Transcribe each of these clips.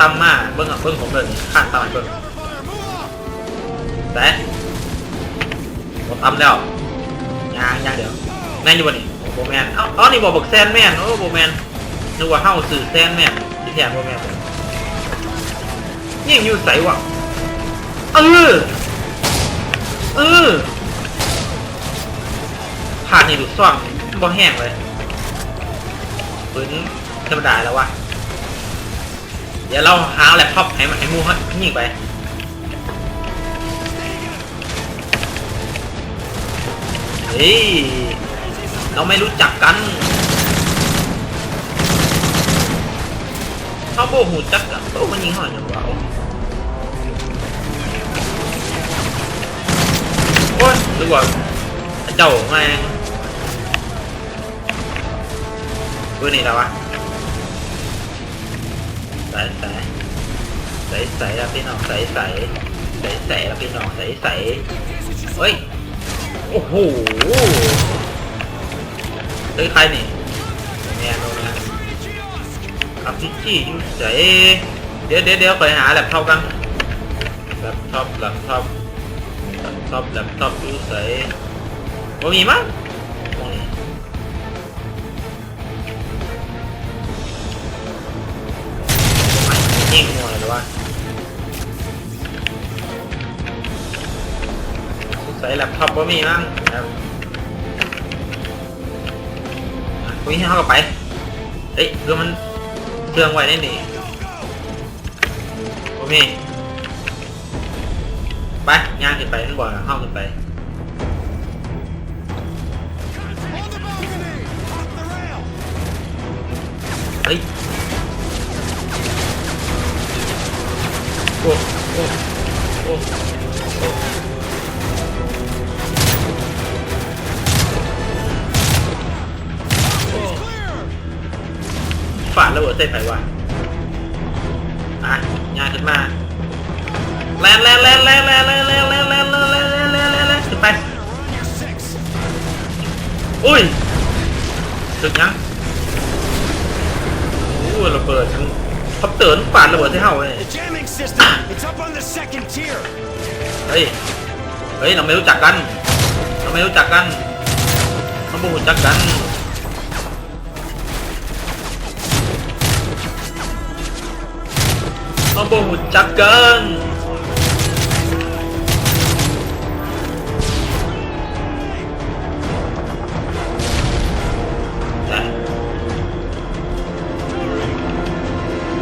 ตำมมาเบิ้งอะเบิ้งผมเลยข้านตำให้เบิ้งแต่ผมตำแล้วยางยางเดี๋ยวแม่นอยู่บ่นี่โอ้โบแมนเอ้าอ๋อนี่บอกบอกแซนแมนโอ้โบแมนนึกว่าเฮ้าสื่อแซนแมนที่แท้โบแมนผมยิ่งอยู่ใสว่ะเออเออผ่านนี่ดูซ่อมบ่แห้งเลยปืนธรรมดาแล้ววะ เดี๋ยวเราหาแล็ปท็อปให้มันให้มูให้ยิงไปเฮ้ยเราไม่รู้จักกันเขาโบหูจักกันโตมันยิงห่อยอย่างเราโอ้ยหรือว่าเจ้าแม่งเพื่อนี่แล้ววะ ใส่ใส่ใส่ใส่แล้วพี่น้องใส่ใส่ใส่ใส่แล้วพี่น้องใส่ใส่เฮ้ย โอ้โหเฮ้ยใครนี่แมนโนนะอัพพิจี้ยูใส่เดี๋ยวเดี๋ยวเดี๋ยวไปหาแล็ปท็อปกันแล็ปท็อปแล็ปท็อปแล็ปท็อปแล็ปท็อปยูใส่บ่มีมั้งตรงนี้ ยิงหัวเลยวะใส่แล็ปท็อปบ่มีมั้งครับอะคุยให้าไป เฮ้ยคือมันเครื่องไว้ได้หนี่บ่มีไปย่างขึ้นไปนั่นบ่อยห้องขึ้นไป โอ้โอ้โอ้โอ้ฝาดระเบิดเส้นไฟว่ะอะงานขึ้นมาแลนแลนแลนแลนแลนแลนแลนแลนแลนแลนแลนแลนแลนแลนแลนขึ้นไปอุ้ยถึงยังโอ้ระเบิดทั้งพับเตือนฝาดระเบิดใส่เฮาเลย system! It's up on the second tier! เฮ้ย เฮ้ย เราไม่รู้จักกัน เราไม่รู้จักกันเราไม่รู้จักกัน เราไม่รู้จักกัน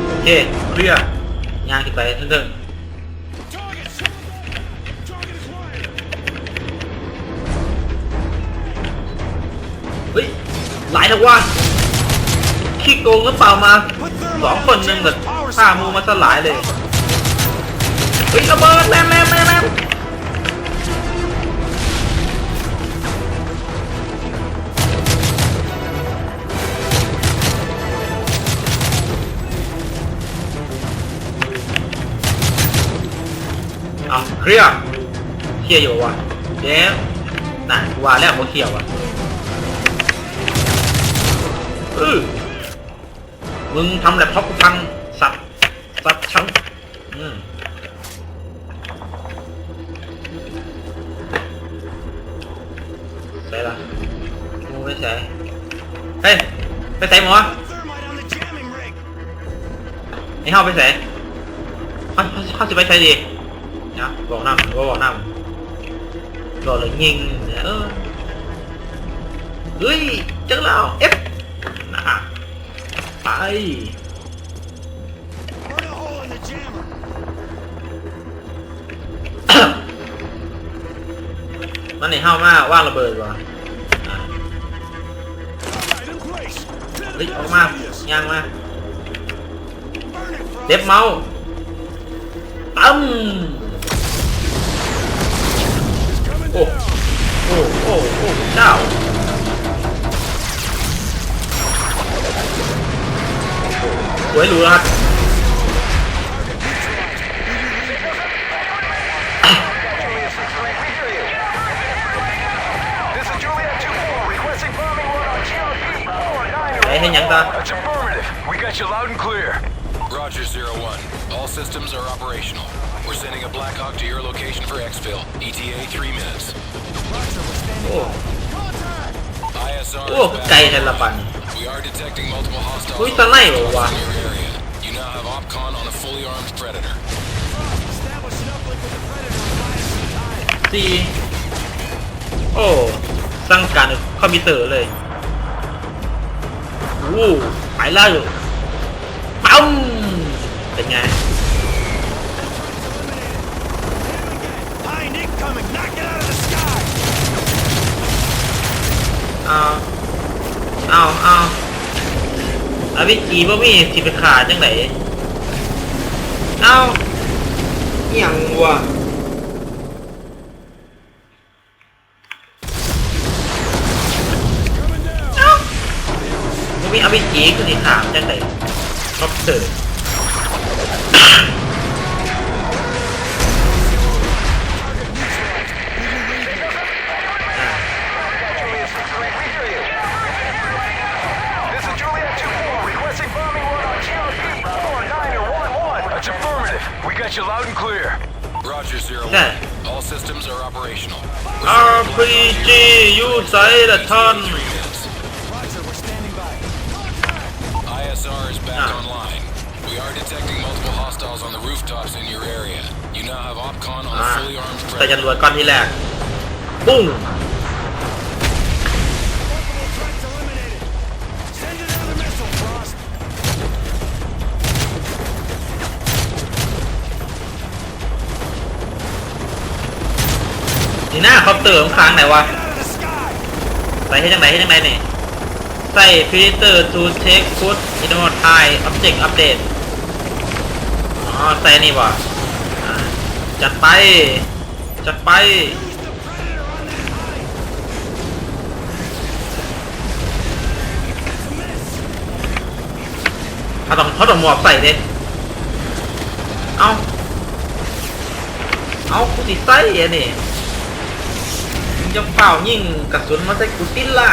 โอเคเคลียร์งานขึ้น ไปเรื่อยเฮ้ยหลายนะว่าขี้โกงหรือเปล่ามาสองคนนึงแบบฆ่ามูมาสลายเลยเฮ้ยระเบิดแรมแรมแรม แรงเอาเคลียร์เคลียอยู่วะเดี๋ยวน่ะว่าแล้วว่าเคลียร์วะเออมึงทำแล็ปท็อปกูพังสัตว์สัตว์ฉันอืมใส่ละมึงไม่ใส่เฮ้ยไปใส่หมอไอ้เฮาไปใส่เขาเขาเขาจะไปใส่ดี nhá vòng năm go vòng năm. Rồi là nhìn nữa ui, chắc là ép. Nà ai? มันนี่เฮามาว่าระเบิดว่ะเฮ้ยออกมาย่างมาเด็บเมาตั้ม Oh. Oh, oh, oh, now! โอ้ยรู้แล้วครับไอ้ให้ยังตา That's affirmative. We got you loud and clear. Roger, Zero One. All systems are operational. We're sending a Black Hawk to your location for exfil. ETA three minutes. Roger, we're standing โอ้ by. Contact! ISR โอ้ is ไกล back. แทนละปัน We are detecting multiple hostiles อุ้ย on ตะไนเหรอวะ in your area. You now have OpCon on a fully armed predator. Establish an uplink with the Predator and buy us some time. ซีโอ้ สร้างการคอมพิวเตอร์เลยโอ้ไปแล้วปั๊มเป็นไง เอาเอาเอาอาวิจีบ่มีสิไปขาจังไหนเอาอหย่างวะบ่มีอาวิจีคือสิถามจังไหนคอมพิวเตอร์ ยูไซด์ท่าน Three minutes. Roger, we're standing by. ISR is back Ah. online. We are detecting multiple hostiles on the rooftops in your area. You now have OpCon on อ่า a fully armed แต่จ predator. รวดก้อนที่แรกปุ้ง Multiple threats eliminated. Send another missile, Frost. นี่หน้าคอมพิวเตอร์ของค้างไหนวะ Get out of the sky! ใส่ให้จังไหนให้จังไหนนี่ใส่ฟิลเตอร์ to take put in o time object update อ๋อใส่นี่บ่อ่าจัดไป จัดไปเขาต้องเขาต้องหมวกใส่เด้เอาเอากูติใส่อันนี่มึง จะเป่ายิงกระสุนมาใส่กูติล่ะ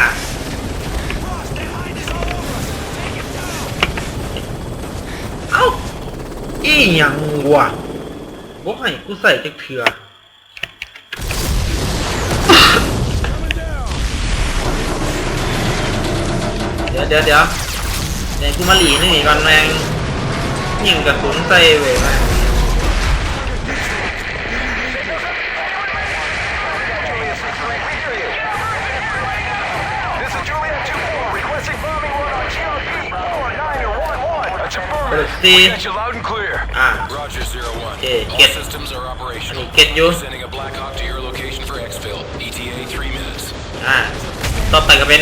เอ้าอีหยังวะบ่ให้กูใส่จักเถื่อเดี๋ยวเดี๋ยวเดี๋ยวเดี๋ยวกูมาหลีนี่ก่อนแมงยิงกระสุนใส่เว้ยแม่ง operational. get you. We're sending a Black Hawk to your location for exfil. ETA three minutes. อ่าต่อไปก็เป็น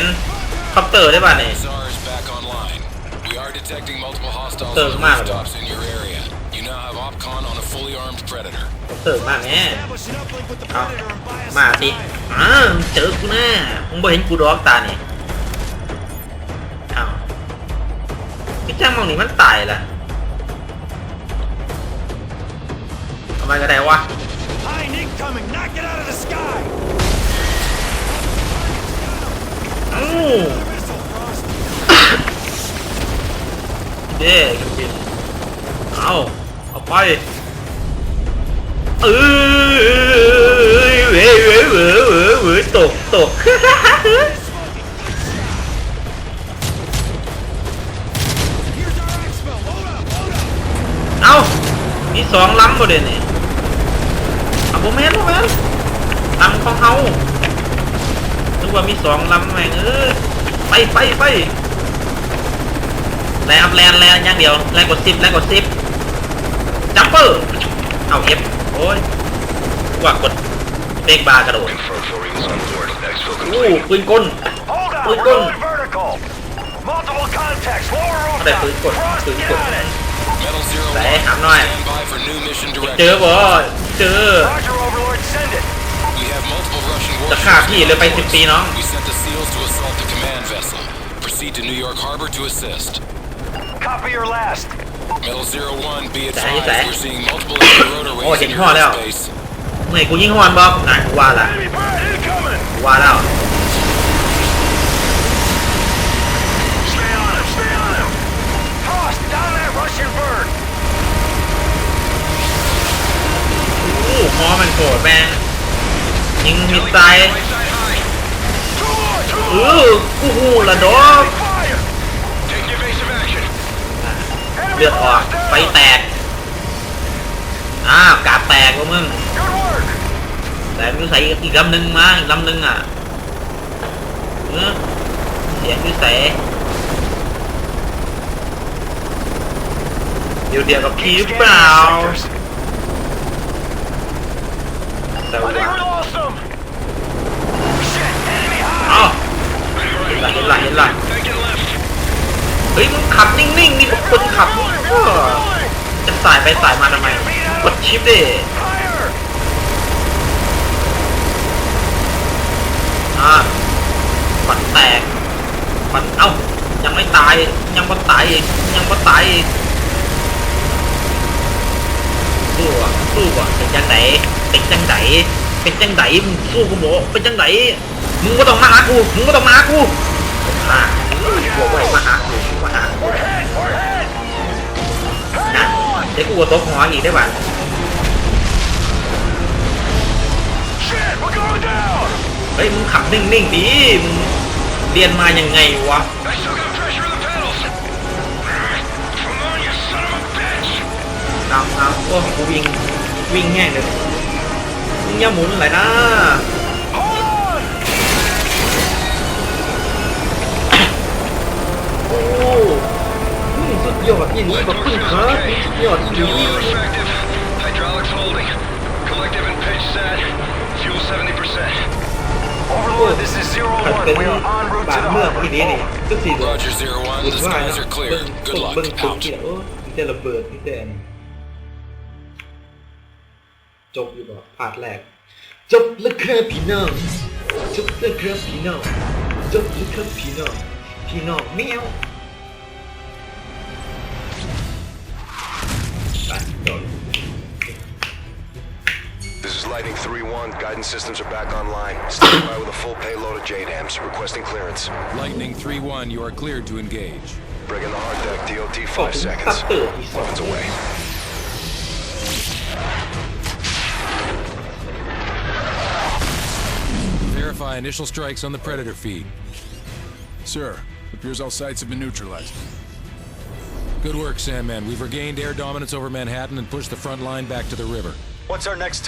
คอปเตอร์ได้ป่ะเนี่ย SR is back online. We are detecting multiple hostiles Third on the man. rooftops in your area. You now have OpCon on a fully armed predator. คอปเตอร์มากแน่ Establish an uplink with the เอา Predator and buy us มา some สิ time. อ้าวเจอกูแน่มึงบ่เห็นกูดอกตานี่อ้าวพี่จ้างมองนี่มันตายละ ทำไมก็ได้วะ Hind incoming! Knock it out of the sky! อ้าว Missile, Frost. เด้กันบินเอาเอาไปเออเว้ยเว้ยเว้ยเว้ยเว้ยตกตก Here's our exfil. Hold up, hold up! เอามีสองลำบ่เด่นนี่เอา โบแมนโบแมนลำของเฮานึกว่ามีสองลำแม่งเออไปไปไปแลนอัพแลนแลนอย่างเดียวแลนกดซิปแลนกดซิปจัมเปอร์เอาเอฟโอ้ยว่ากดเบรกบาร์กระโดด Confirm Florian's on board. Exfil โอ้ปืนกล Hold up! We're We're going. going vertical. Multiple contacts. Lower Đây, rooftop. túi quần, Frost, túi get quần. on it. Metal Zero Đấy, One. hãm nói. Stand by for new mission เจอ directive. บ่ เจอ Roger, Overlord. Send it. We have multiple Russian จะฆ่า warships. พี่เลยไปสิบปีน้อง We sent the SEALs to assault the command vessel. Proceed to New York Harbor to assist. Copy your last. Metal Zero One, be Đấy, advised, đấy. we're seeing multiple enemy rotorways Ôi, in chỉnh your hoa đâu. airspace. เมื่อไหร่กูยิงฮอนบอกอะกูว่าละ Enemy bird incoming! กูว่าแล้ว อมันโกรธแม่งยิงมิดไซด์ Right side high. เออกูหูละดอกเลือดออกไฟแตก อ้าวกาแตกวะมึง แต่ม่รู้ใส่อีกลำหนึ่งมาอีกลำหนึ่งอะเออเสียงอยูใส่เดี๋ยวเดียวกับพี่หรือเปล่า แต่ว่า think we lost them. Shit, enemy high. เอ้าเห็นละเห็นละเห็นละ Taking left. เฮ้ยมึงขับนิ่งๆนี่คนขับมึงก็จะสายไปสายมาทำไมกดชิปดิ Fire! อ่าฝันแตกฝันเอ้า ยังไม่ตาย ยังไม่ตายอีก ยังไม่ตายอีกสู้อะสู้อะเป็นจังไหน เป็นจังไหนเป็นจังไหนมึงสู้กูบอกเป็นจังไหนมึงก็ต้องมาหากูมึงก็ต้องมาหากูอ่าบอกว่ามาหากูมาหากูนะเดี๋ยวกูก็ตกหัวอีกได้ป่ะเฮ้ยมึงขับนิ่งๆดีมึงเรียนมายังไงวะ I still got pressure in the pedals. Come on, you son of a bitch! เอาเอาโอ้กูวิ่งวิ่งแห้งเลยมึง อย่าหมุนเลยนะ Hold on! โอ้อืมสุดยอดอีนี้ก็ขึ้นครับสุดยอดอี Fuel นี้ load effective. Hydraulics holding. Collective and pitch set. Fuel 70%. Overlord, this is zero ขัด one. เป็น We are en route บา to ด the เมื่อก harbor. ที่นี้นี่ก็สี่ Roger, Zero One. The skies are clear. Good luck. เบิ้งตุ๊ก Out. จบอยู่บ่พาร์ทแรก จบแล้วครับพี่น้องจบแล้วครับพี่น้องจบแล้วครับพี่น้องพี่น้องแมวไปจบ This is Lightning 3-1. Guidance systems are back online. Standing by with a full payload of JDAMs. Requesting clearance. Lightning 3-1, you are cleared to engage. Bring in the hard deck. DOT ขอบ 5 คุณคั seconds. ตเตอร์ที่สอง Weapons away. Verify initial strikes on the Predator feed. Sir, appears all sites have been neutralized. Good work, Sandman. We've regained air dominance over Manhattan and pushed the front line back to the river. What's our next